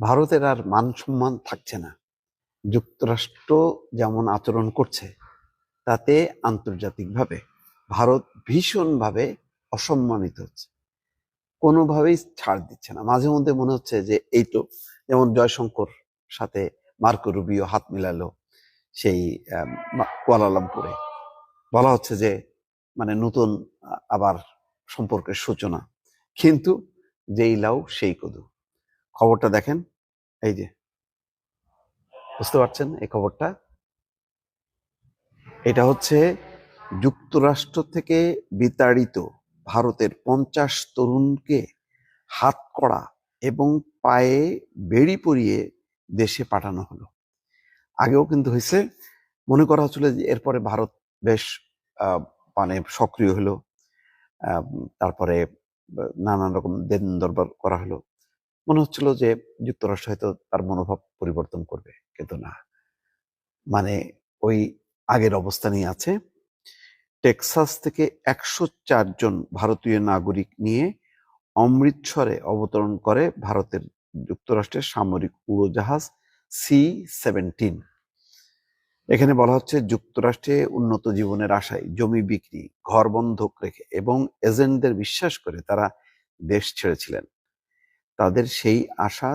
ভারতের আর মান সম্মান থাকছে না। যুক্তরাষ্ট্র যেমন আচরণ করছে, তাতে আন্তর্জাতিকভাবে ভারত ভীষণভাবে অসম্মানিত হচ্ছে। কোনোভাবেই ছাড় দিচ্ছে না। মাঝে মধ্যে মনে হচ্ছে যে এই তো, যেমন জয়শঙ্কর সাথে মার্কো রুবিও হাত মিলালো সেই কুয়ালালামপুরে। বলা হচ্ছে যে মানে নতুন আবার সম্পর্কের সূচনা। কিন্তু যেই লাউ, সেই কদু। খবরটা দেখেন। এই যে। বুঝতে পারছেন এই খবরটা? এটা হচ্ছে যুক্তরাষ্ট্র থেকে বিতাড়িত ভারতের পঞ্চাশ তরুণকে হাত করা এবং পায়ে বেড়ি পরিয়ে দেশে পাঠানো হলো। আগেও কিন্তু হয়েছে। মনে করা হচ্ছিল যে এরপরে ভারত বেশ মানে সক্রিয় হলো। তারপরে নানান রকম দেন দরবার করা হলো। মনে হচ্ছিল যে যুক্তরাষ্ট্র হয়তো তার মনোভাব পরিবর্তন করবে, কিন্তু না। মানে ওই আগের অবস্থানেই আছে। টেক্সাস থেকে একশো জন ভারতীয় নাগরিক নিয়ে অমৃতসরে অবতরণ করে ভারতের যুক্তরাষ্ট্রের সামরিক উড়োজাহাজ সি সেভেন্টিন। এখানে বলা হচ্ছে যুক্তরাষ্ট্রে উন্নত জীবনের আশায় জমি বিক্রি, ঘর বন্ধক রেখে এবং এজেন্টদের বিশ্বাস করে তারা দেশ ছেড়েছিলেন। তাদের সেই আশা